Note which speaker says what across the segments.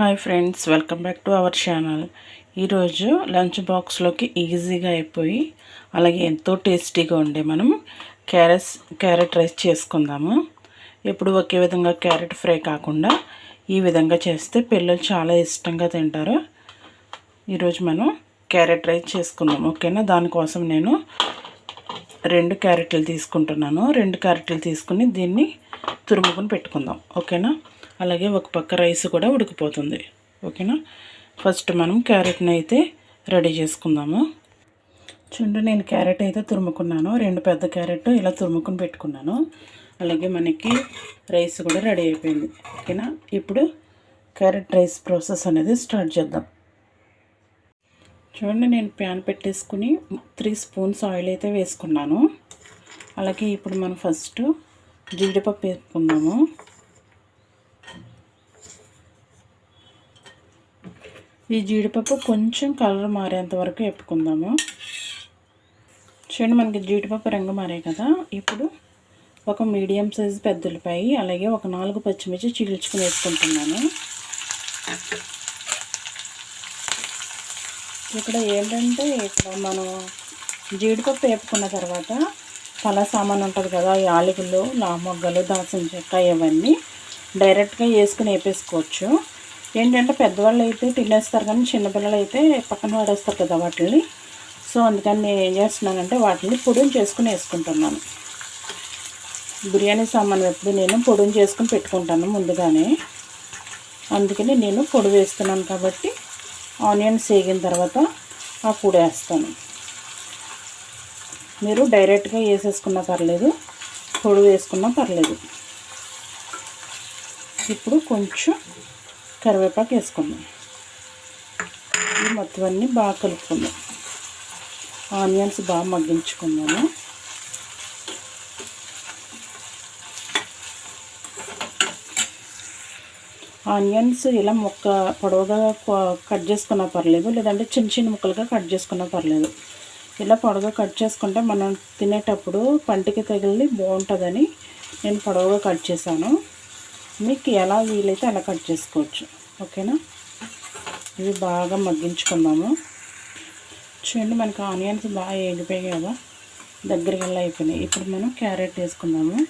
Speaker 1: Hi friends welcome back to our channel. ఈరోజు lunch బాక్స్లోకి ఈజీగా అయిపోయి అలాగే ఎంతో టేస్టీగా ఉండే మనం క్యారెట్స్ క్యారెట్ రైస్ చేసుకుందాము. ఎప్పుడు ఒకే విధంగా క్యారెట్ ఫ్రై కాకుండా ఈ విధంగా చేస్తే పిల్లలు చాలా ఇష్టంగా తింటారు. ఈరోజు మనం క్యారెట్ రైస్ చేసుకుందాం ఓకేనా? దానికోసం నేను రెండు క్యారెట్లు తీసుకుంటున్నాను. రెండు క్యారెట్లు తీసుకుని దీన్ని తురుముకొని పెట్టుకుందాం ఓకేనా? అలాగే ఒక పక్క రైస్ కూడా ఉడికిపోతుంది. ఓకేనా? ఫస్ట్ మనం క్యారెట్ని అయితే రెడీ చేసుకుందాము. చూడండి నేను క్యారెట్ అయితే తురుముకున్నాను. రెండు పెద్ద క్యారెట్ ఇలా తురుముకుని పెట్టుకున్నాను. అలాగే మనకి రైస్ కూడా రెడీ అయిపోయింది. ఓకేనా? ఇప్పుడు క్యారెట్ రైస్ ప్రాసెస్ అనేది స్టార్ట్ చేద్దాం. చూడండి నేను ప్యాన్ పెట్టేసుకుని త్రీ స్పూన్స్ ఆయిల్ అయితే వేసుకున్నాను. అలాగే ఇప్పుడు మనం ఫస్ట్ జీడిపప్పు వేసుకుందాము. ఈ జీడిపప్పు కొంచెం కలర్ మారేంత వరకు ఎప్పుకుందాము చూడండి మనకి జీడిపప్పు రంగు మారాయి కదా. ఇప్పుడు ఒక మీడియం సైజ్ పెద్దలపై అలాగే ఒక నాలుగు పచ్చిమిర్చి చీల్చుకుని వేసుకుంటున్నాను. ఇక్కడ ఏంటంటే ఇక్కడ మనం జీడిపప్పు వేపుకున్న తర్వాత చాలా సామాన్ ఉంటుంది కదా యాలకులు లామొగ్గలు దాల్చిన చెక్క ఇవన్నీ డైరెక్ట్గా వేసుకుని వేపేసుకోవచ్చు. ఏంటంటే పెద్దవాళ్ళు అయితే తినేస్తారు కానీ చిన్నపిల్లలు అయితే పక్కన వాడేస్తారు కదా వాటిని సో అందుకని నేను ఏం చేస్తున్నానంటే వాటిని పొడిని చేసుకుని వేసుకుంటున్నాను. బిర్యానీ సామాన్ ఎప్పుడు నేను పొడిని చేసుకుని పెట్టుకుంటాను ముందుగానే. అందుకని నేను పొడి వేస్తున్నాను కాబట్టి ఆనియన్స్ వేగిన తర్వాత ఆ పొడి వేస్తాను. మీరు డైరెక్ట్గా వేసేసుకున్నా పర్లేదు పొడి వేసుకున్నా పర్లేదు. ఇప్పుడు కొంచెం కరివేపాకు వేసుకుందాం. ఈ మొత్తం అన్నీ బాగా కలుపుకుందాం. ఆనియన్స్ బాగా మగ్గించుకుందాము. ఆనియన్స్ ఇలా ముక్క పొడవుగా కట్ చేసుకున్నా పర్లేదు లేదంటే చిన్న చిన్న ముక్కలుగా కట్ చేసుకున్నా పర్లేదు. ఇలా పొడవుగా కట్ చేసుకుంటే మనం తినేటప్పుడు పంటికి తగిలి బాగుంటుందని నేను పొడవుగా కట్ చేశాను. మీకు ఎలా వీలైతే అలా కట్ చేసుకోవచ్చు. ఓకేనా? ఇవి బాగా మగ్గించుకుందాము. చూడండి మనకు ఆనియన్స్ బాగా వేగిపోయాయి కదా. దగ్గరికి వెళ్ళి అయిపోయినాయి. ఇప్పుడు మనం క్యారెట్ వేసుకుందాము.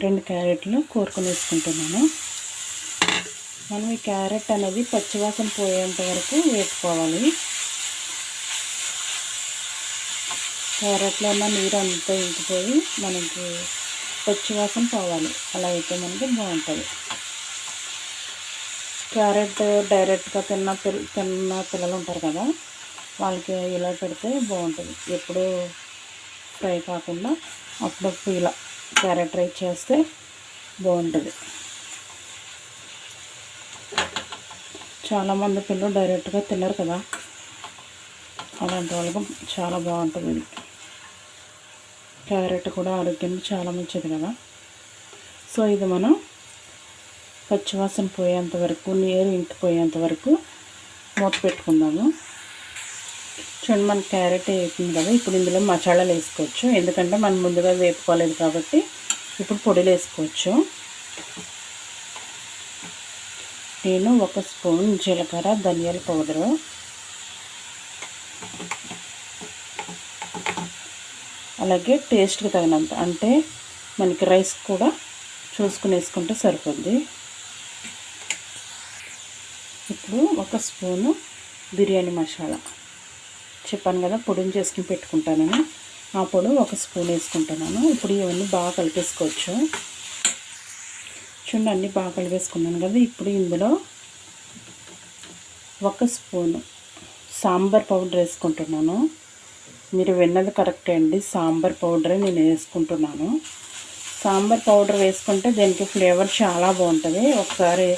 Speaker 1: రెండు క్యారెట్లు కోరుకొని వేసుకుంటున్నాను. మనం ఈ క్యారెట్ అనేది పచ్చివాసన పోయేంత వరకు వేసుకోవాలి. క్యారెట్లో ఉన్న నీరు అంతా ఇంకిపోయి మనకి పచ్చివాసన పోవాలి. అలా అయితే మనకి బాగుంటుంది. క్యారెట్ డైరెక్ట్గా తిన్న పిల్ల తిన్న పిల్లలు ఉంటారు కదా వాళ్ళకి ఇలా పెడితే బాగుంటుంది ఎప్పుడు ఫ్రై కాకుండా అప్పుడప్పుడు ఇలా క్యారెట్ ఫ్రై చేస్తే బాగుంటుంది చాలామంది పిల్లలు డైరెక్ట్గా తినరు కదా అలాంటి వాళ్ళకి చాలా బాగుంటుంది ఇది. క్యారెట్ కూడా ఆరోగ్యానికి చాలా మంచిది కదా. సో ఇది మనం పచ్చివాసన పోయేంత వరకు నీరు ఇంకిపోయేంత వరకు మూత పెట్టుకుందాము చూడండి మన క్యారెట్ వేసింది కదా ఇప్పుడు ఇందులో మసాలాలు వేసుకోవచ్చు. ఎందుకంటే మనం ముందుగా వేపుకోలేదు కాబట్టి ఇప్పుడు పొడిలు వేసుకోవచ్చు. నేను ఒక స్పూన్ జీలకర్ర ధనియాల పౌడరు. అలాగే టేస్ట్కి తగినంత అంటే మనకి రైస్ కూడా చూసుకుని వేసుకుంటే సరిపోద్ది. ఇప్పుడు ఒక స్పూను బిర్యానీ మసాలా. చెప్పాను కదా పొడిని చేసుకుని పెట్టుకుంటానని. ఆ పొడి ఒక స్పూన్ వేసుకుంటున్నాను. ఇప్పుడు ఇవన్నీ బాగా కలిపేసుకోవచ్చు. చూడండి అన్నీ బాగా కలిపేసుకున్నాను కదా. ఇప్పుడు ఇందులో ఒక స్పూను సాంబార్ పౌడర్ వేసుకుంటున్నాను. మీరు విన్నది కరెక్టే అండి. సాంబార్ పౌడరే నేను వేసుకుంటున్నాను. సాంబార్ పౌడర్ వేసుకుంటే దీనికి ఫ్లేవర్ చాలా బాగుంటుంది. ఒకసారి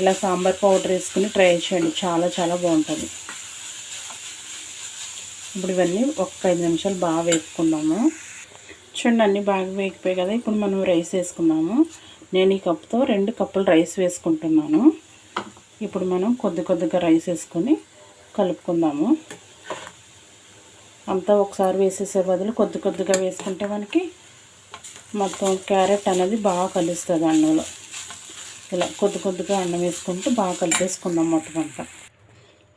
Speaker 1: ఇలా సాంబార్ పౌడర్ వేసుకుని ట్రై చేయండి. చాలా చాలా బాగుంటుంది. ఇప్పుడు ఇవన్నీ ఒక ఐదు నిమిషాలు బాగా వేసుకున్నాము చూడండి అన్నీ బాగా వేగిపోయాయి కదా. ఇప్పుడు మనం రైస్ వేసుకున్నాము నేను ఈ కప్తో రెండు కప్పులు రైస్ వేసుకుంటున్నాను. ఇప్పుడు మనం కొద్ది కొద్దిగా రైస్ వేసుకొని కలుపుకుందాము. అంతా ఒకసారి వేసేసే బదులు కొద్ది కొద్దిగా వేసుకుంటే మనకి మొత్తం క్యారెట్ అనేది బాగా కలుస్తుంది అన్నంలో ఇలా కొద్ది కొద్దిగా అన్నం వేసుకుంటూ బాగా కలిపేసుకుందాం మొత్తం అంతా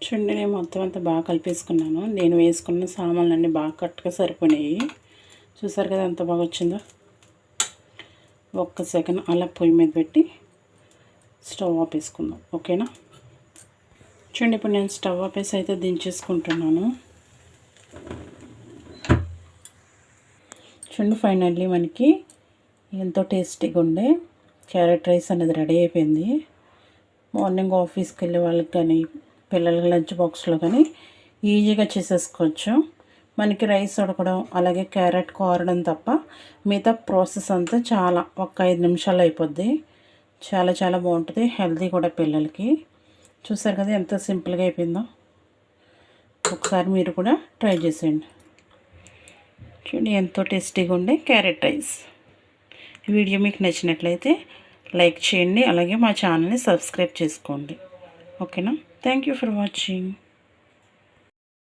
Speaker 1: చూడండి నేను మొత్తం అంతా బాగా కలిపేసుకున్నాను. నేను వేసుకున్న సామాన్లు అన్నీ బాగా కరెక్ట్గా సరిపోయినాయి. చూసారు కదా ఎంత బాగా వచ్చిందో? ఒక్క సెకండ్ అలా పొయ్యి మీద పెట్టి స్టవ్ ఆపేసుకుందాం ఓకేనా? చూడండి ఇప్పుడు నేను స్టవ్ ఆపేసి అయితే దించేసుకుంటున్నాను. చూడండి ఫైనల్లీ మనకి ఎంతో టేస్టీగా ఉండే క్యారెట్ రైస్ అనేది రెడీ అయిపోయింది. మార్నింగ్ ఆఫీస్కి వెళ్ళే వాళ్ళకి కానీ పిల్లలకి లంచ్ బాక్స్లో కానీ ఈజీగా చేసేసుకోవచ్చు. మనకి రైస్ ఉడకడం అలాగే క్యారెట్ కోరడం తప్ప మిగతా ప్రాసెస్ అంతా చాలా ఒక ఐదు నిమిషాలు అయిపోద్ది. చాలా చాలా బాగుంటుంది హెల్తీ కూడా పిల్లలకి. చూసారు కదా ఎంత సింపుల్గా అయిపోయిందో? ఒకసారి మీరు కూడా ట్రై చేసేయండి. చూడండి ఎంతో టేస్టీగా ఉండే క్యారెట్ రైస్. వీడియో మీకు నచ్చినట్లయితే లైక్ చేయండి అలాగే మా ఛానల్ని సబ్స్క్రైబ్ చేసుకోండి. ఓకేనా? Thank you for watching.